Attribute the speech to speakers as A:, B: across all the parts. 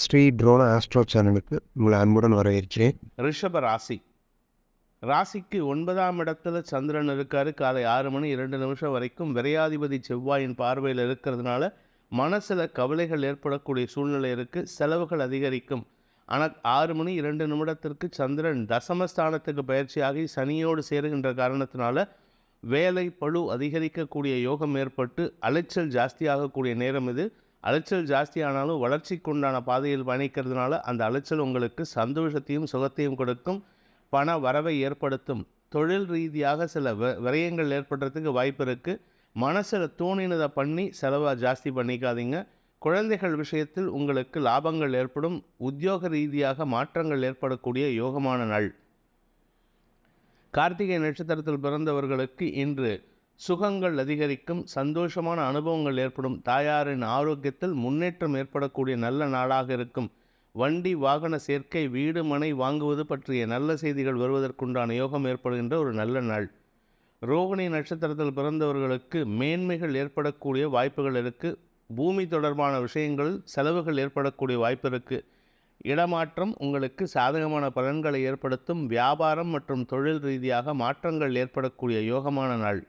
A: Sri ட்ரோன astro சேனலுக்கு உங்களை அன்புடன் வரவேற்கிறேன்.
B: ரிஷப ராசி. ராசிக்கு ஒன்பதாம் இடத்துல சந்திரன் இருக்காரு. காலை ஆறு மணி இரண்டு நிமிஷம் வரைக்கும் விரையாதிபதி செவ்வாயின் பார்வையில் இருக்கிறதுனால மனசில் கவலைகள் ஏற்படக்கூடிய சூழ்நிலை இருக்குது செலவுகள் அதிகரிக்கும். ஆனால் ஆறு மணி இரண்டு நிமிடத்திற்கு சந்திரன் தசமஸ்தானத்துக்கு பயிற்சியாகி சனியோடு சேருகின்ற காரணத்தினால வேலை பளு அதிகரிக்கக்கூடிய யோகம் ஏற்பட்டு அலைச்சல் ஜாஸ்தியாகக்கூடிய நேரம் இது. அலைச்சல் ஜாஸ்தியானாலும் வளர்ச்சிக்குண்டான பாதையில் பயணிக்கிறதுனால அந்த அலைச்சல் உங்களுக்கு சந்தோஷத்தையும் சுகத்தையும் கொடுக்கும். பண வரவை ஏற்படுத்தும். தொழில் ரீதியாக சில வ- விரயங்கள் ஏற்படுறதுக்கு வாய்ப்பு இருக்குது மனசில் தோணினதை பண்ணி செலவை ஜாஸ்தி பண்ணிக்காதீங்க. குழந்தைகள் விஷயத்தில் உங்களுக்கு லாபங்கள் ஏற்படும். உத்தியோக ரீதியாக மாற்றங்கள் ஏற்படக்கூடிய யோகமான நாள். கார்த்திகை நட்சத்திரத்தில் பிறந்தவர்களுக்கு இன்று சுகங்கள் அதிகரிக்கும் சந்தோஷமான அனுபவங்கள் ஏற்படும் தாயாரின் ஆரோக்கியத்தில் முன்னேற்றம் ஏற்படக்கூடிய நல்ல நாளாக இருக்கும். வண்டி வாகன சேர்க்கை வீடு மனை வாங்குவது பற்றிய நல்ல செய்திகள் வருவதற்குண்டான யோகம் ஏற்படுகின்ற ஒரு நல்ல நாள். ரோகிணி நட்சத்திரத்தில் பிறந்தவர்களுக்கு மேன்மைகள் ஏற்படக்கூடிய வாய்ப்புகள் இருக்குது பூமி தொடர்பான விஷயங்களில் செலவுகள் ஏற்படக்கூடிய வாய்ப்பு இருக்குது இடமாற்றம் உங்களுக்கு சாதகமான பலன்களை ஏற்படுத்தும். வியாபாரம் மற்றும் தொழில் ரீதியாக மாற்றங்கள் ஏற்படக்கூடிய யோகமான நாள்.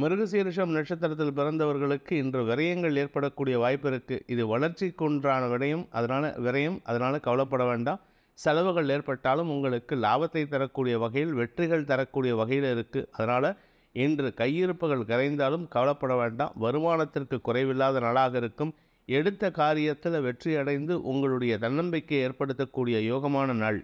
B: மிருகசீரிஷம் நட்சத்திரத்தில் பிறந்தவர்களுக்கு இன்று விரயங்கள் ஏற்படக்கூடிய வாய்ப்பு இருக்குது இது வளர்ச்சிக்குன்றான விடயம் அதனால் விரயம் அதனால் கவலைப்பட வேண்டாம். செலவுகள் ஏற்பட்டாலும் உங்களுக்கு லாபத்தை தரக்கூடிய வகையில் வெற்றிகள் தரக்கூடிய வகையில் இருக்குது அதனால் இன்று கையிருப்புகள் கரைந்தாலும் கவலைப்பட வேண்டாம். வருமானத்திற்கு குறைவில்லாத நாளாக இருக்கும். எடுத்த காரியத்தில் வெற்றி அடைந்து உங்களுடைய தன்னம்பிக்கை ஏற்படுத்தக்கூடிய யோகமான நாள்.